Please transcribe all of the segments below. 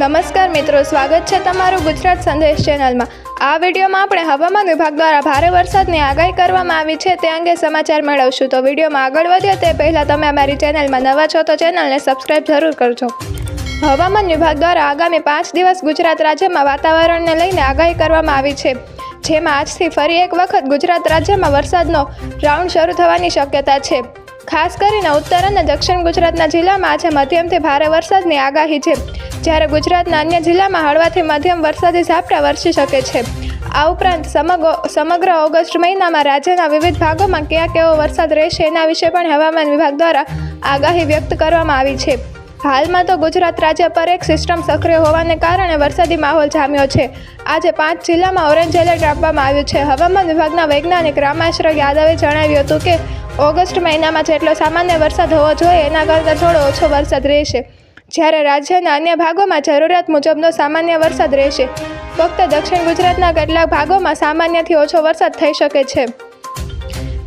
નમસ્કાર મિત્રો, સ્વાગત છે તમારું ગુજરાત સંદેશ ચેનલમાં. આ વિડીયોમાં આપણે હવામાન વિભાગ દ્વારા ભારે વરસાદની આગાહી કરવામાં આવી છે, તે અંગે સમાચાર મેળવશું. તો વિડીયોમાં આગળ વધીએ તે પહેલાં તમે અમારી ચેનલમાં નવા છો, તો ચેનલને સબસ્ક્રાઈબ જરૂર કરજો. હવામાન વિભાગ દ્વારા આગામી પાંચ દિવસ ગુજરાત રાજ્યમાં વાતાવરણને લઈને આગાહી કરવામાં આવી છે. જેમાં આજથી ફરી એક વખત ગુજરાત રાજ્યમાં વરસાદનો રાઉન્ડ શરૂ થવાની શક્યતા છે. ખાસ કરીને ઉત્તર અને દક્ષિણ ગુજરાતના જિલ્લામાં આજે મધ્યમથી ભારે વરસાદની આગાહી છે. જ્યારે ગુજરાતના અન્ય જિલ્લામાં હળવાથી મધ્યમ વરસાદી ઝાપટા વરસી શકે છે. આ ઉપરાંત સમગ્ર ઓગસ્ટ મહિનામાં રાજ્યના વિવિધ ભાગોમાં ક્યાં કેવો વરસાદ રહેશે એના વિશે પણ હવામાન વિભાગ દ્વારા આગાહી વ્યક્ત કરવામાં આવી છે. હાલમાં તો ગુજરાત રાજ્ય પર એક સિસ્ટમ સક્રિય હોવાને કારણે વરસાદી માહોલ જામ્યો છે. આજે પાંચ જિલ્લામાં ઓરેન્જ એલર્ટ આપવામાં આવ્યું છે. હવામાન વિભાગના વૈજ્ઞાનિક રામાશ્ર યાદવે જણાવ્યું હતું કે, ઓગસ્ટ મહિનામાં જેટલો સામાન્ય વરસાદ હોવો જોઈએ, એના કરતાં થોડો ઓછો વરસાદ રહેશે. જ્યારે રાજ્યના અન્ય ભાગોમાં જરૂરિયાત મુજબનો સામાન્ય વરસાદ રહેશે, ફક્ત દક્ષિણ ગુજરાતના કેટલાક ભાગોમાં સામાન્યથી ઓછો વરસાદ થઈ શકે છે.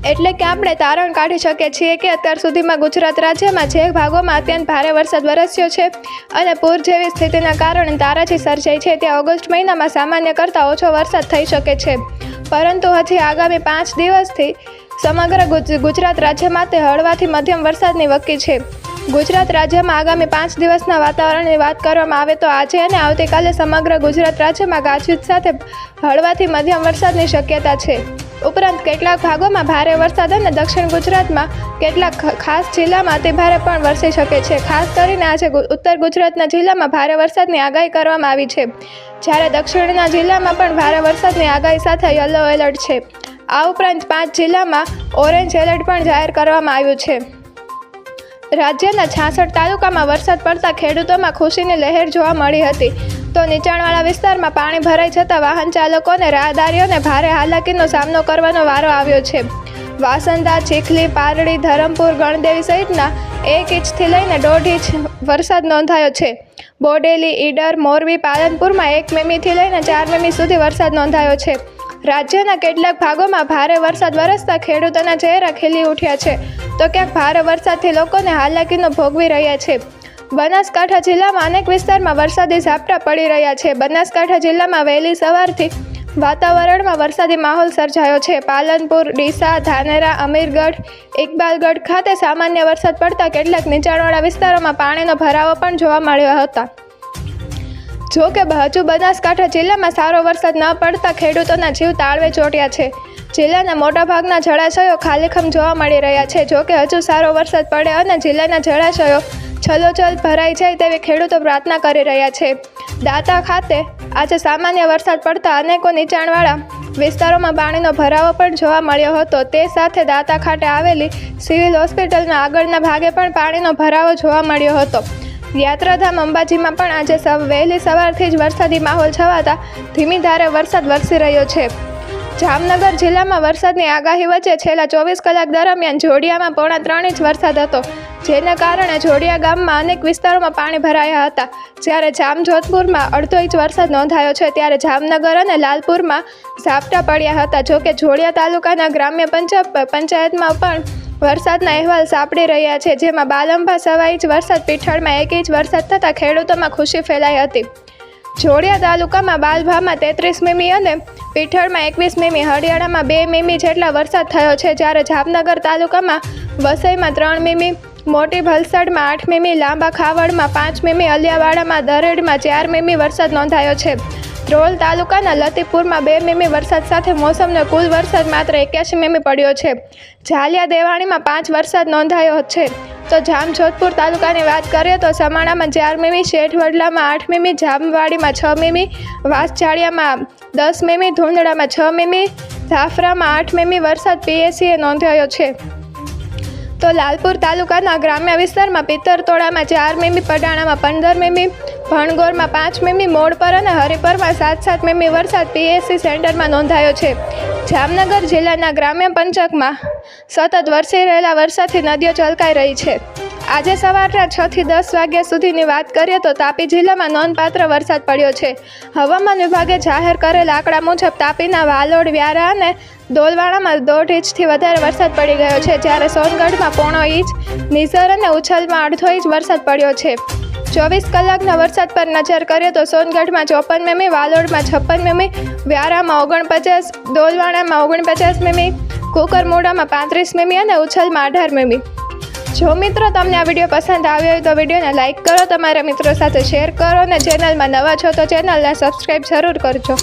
એટલે કે આપણે તારણ કાઢી શકીએ છીએ કે અત્યાર સુધીમાં ગુજરાત રાજ્યમાં જે ભાગોમાં અત્યંત ભારે વરસાદ વરસ્યો છે અને પૂર જેવી સ્થિતિના કારણે તારાજી સર્જાઈ છે ત્યાં ઓગસ્ટ મહિનામાં સામાન્ય કરતાં ઓછો વરસાદ થઈ શકે છે. પરંતુ હજી આગામી પાંચ દિવસથી સમગ્ર ગુજ- ગુજરાત રાજ્યમાં તે હળવાથી મધ્યમ વરસાદની વકી છે. ગુજરાત રાજ્યમાં આગામી પાંચ દિવસના વાતાવરણની વાત કરવામાં આવે તો આજે અને આવતીકાલે સમગ્ર ગુજરાત રાજ્યમાં ગાજવીજ સાથે હળવાથી મધ્યમ વરસાદની શક્યતા છે. ઉપરાંત કેટલાક ભાગોમાં ભારે વરસાદ અને દક્ષિણ ગુજરાતમાં કેટલાક ખાસ જિલ્લામાં અતિભારે પણ વરસી શકે છે. ખાસ કરીને આજે ઉત્તર ગુજરાતના જિલ્લામાં ભારે વરસાદની આગાહી કરવામાં આવી છે. જ્યારે દક્ષિણના જિલ્લામાં પણ ભારે વરસાદની આગાહી સાથે યલો એલર્ટ છે. આ ઉપરાંત પાંચ જિલ્લામાં ઓરેન્જ એલર્ટ પણ જાહેર કરવામાં આવ્યું છે. રાજ્યના છાસઠ તાલુકામાં વરસાદ પડતા ખેડૂતોમાં ખુશીની લહેર જોવા મળી હતી. તો નીચાણવાળા વિસ્તારમાં પાણી ભરાઈ જતાં વાહન ચાલકોને રાહદારીઓને ભારે હાલાકીનો સામનો કરવાનો વારો આવ્યો છે. વાસંદા, ચીખલી, પારડી, ધરમપુર, ગણદેવી સહિતના એક ઇંચથી લઈને દોઢ ઇંચ વરસાદ નોંધાયો છે. બોડેલી, ઈડર, મોરબી, પાલનપુરમાં એક મેમીથી લઈને ચાર મેમી સુધી વરસાદ નોંધાયો છે. રાજ્યના કેટલાક ભાગોમાં ભારે વરસાદ, વરસતા ખેડૂતોના ચહેરા ખીલી ઉઠ્યા છે. તો ક્યાંક ભારે વરસાદથી લોકોને હાલાકીનો ભોગવી રહ્યા છે. બનાસકાંઠા જિલ્લામાં અનેક વિસ્તારમાં વરસાદી ઝાપટા પડી રહ્યા છે. બનાસકાંઠા જિલ્લામાં વહેલી સવારથી વાતાવરણમાં વરસાદી માહોલ સર્જાયો છે. પાલનપુર, ડીસા, ધાનેરા, અમીરગઢ, ઇકબાલગઢ ખાતે સામાન્ય વરસાદ પડતા કેટલાક નીચાણવાળા વિસ્તારોમાં પાણીનો ભરાવો પણ જોવા મળ્યો હતા. જો કે હજુ બનાસકાંઠા જિલ્લામાં સારો વરસાદ ન પડતા ખેડૂતોના જીવ તાળવે ચોટ્યા છે. જિલ્લાના મોટાભાગના જળાશયો ખાલીખમ જોવા મળી રહ્યા છે. જો કે હજુ સારો વરસાદ પડે અને જિલ્લાના જળાશયો છલોછલ ભરાઈ જાય તેવી ખેડૂતો પ્રાર્થના કરી રહ્યા છે. દાતા ખાતે આજે સામાન્ય વરસાદ પડતા અનેકો નીચાણવાળા વિસ્તારોમાં પાણીનો ભરાવો પણ જોવા મળ્યો હતો. તે સાથે દાતા ખાતે આવેલી સિવિલ હોસ્પિટલના આગળના ભાગે પણ પાણીનો ભરાવો જોવા મળ્યો હતો. યાત્રાધામ અંબાજીમાં પણ આજે વહેલી સવારથી જ વરસાદી માહોલ છવાતા ધીમી ધારે વરસાદ વરસી રહ્યો છે. જામનગર જિલ્લામાં વરસાદની આગાહી વચ્ચે છેલ્લા ચોવીસ કલાક દરમિયાન જોડિયામાં પોણા ત્રણ ઇંચ વરસાદ હતો. જેના કારણે જોડિયા ગામમાં અનેક વિસ્તારોમાં પાણી ભરાયા હતા. જ્યારે જામજોધપુરમાં અડધો ઇંચ વરસાદ નોંધાયો છે, ત્યારે જામનગર અને લાલપુરમાં ઝાપટા પડ્યા હતા. જોકે જોડિયા તાલુકાના ગ્રામ્ય પંચાયત પંચાયતમાં પણ વરસાદના અહેવાલ સાંપડી રહ્યા છે, જેમાં બાલંભા સવા ઇંચ વરસાદ પીઠળમાં એક ઇંચ વરસાદ થતાં ખેડૂતોમાં ખુશી ફેલાઈ હતી. જોડિયા તાલુકામાં બાલભામાં તેત્રીસ મીમી અને પીઠળમાં એકવીસ મીમી, હરિયાણામાં બે મીમી જેટલા વરસાદ થયો છે, જ્યારે જામનગર તાલુકામાં વસઈમાં ત્રણ મીમી, મોટી ભલસડમાં આઠ મીમી, લાંબા ખાવડમાં પાંચ મીમી, અલિયાવાડામાં દરેડમાં ચાર મીમી વરસાદ નોંધાયો છે. ધ્રોલ તાલુકાના લતીપુરમાં બે મીમી વરસાદ સાથે મોસમનો કુલ વરસાદ માત્ર એક્યાસી મીમી પડ્યો છે. ઝાલિયા દેવાણીમાં પાંચ વરસાદ નોંધાયો છે. તો જામજોધપુર તાલુકાની વાત કરીએ તો સમાણામાં ચાર મીમી, શેઠવડલામાં આઠ મીમી, જામવાડીમાં છ મીમી વાસજાળિયામાં દસ મીમી, ધૂંધળામાં છ મીમી ઝાફરામાં આઠ મીમી વરસાદ પીએસીએ નોંધાયો છે. તો લાલપુર તાલુકાના ગ્રામ્ય વિસ્તારમાં પિત્તરતોડામાં ચાર મીમી, પડાણામાં પંદર મીમી ભણગોરમાં પાંચ મીમી મોડપર અને હરિપરમાં સાત સાત મીમી વરસાદ પીએસસી સેન્ટરમાં નોંધાયો છે. જામનગર જિલ્લાના ગ્રામ્ય પંચકમાં સતત વરસી રહેલા વરસાદથી નદીઓ છલકાઈ રહી છે. આજે સવારના છ થી દસ વાગ્યા સુધીની વાત કરીએ તો તાપી જિલ્લામાં નોંધપાત્ર વરસાદ પડ્યો છે. હવામાન વિભાગે જાહેર કરેલ આંકડા મુજબ તાપીના વાલોડ, વ્યારા અને ડોલવાડામાં દોઢ ઇંચથી વધારે વરસાદ પડી ગયો છે, જ્યારે સોનગઢમાં પોણો ઇંચ નિઝર અને ઉછલમાં અડધો ઇંચ વરસાદ પડ્યો છે. ચોવીસ કલાકના વરસાદ પર નજર કરીએ તો સોનગઢમાં ચોપન મેમી, વાલોડમાં છપ્પન મેમી, વ્યારામાં ઓગણપચાસ, દોલવાણામાં ઓગણપચાસ મેમી કુકરમોડામાં પાંત્રીસ મીમી અને ઉછલમાં અઢાર મીમી. જો મિત્રો તમને આ વીડિયો પસંદ આવ્યો હોય તો વિડીયોને લાઇક કરો, તમારા મિત્રો સાથે શેર કરો અને ચેનલમાં નવા છો તો ચેનલને સબસ્ક્રાઈબ જરૂર કરજો.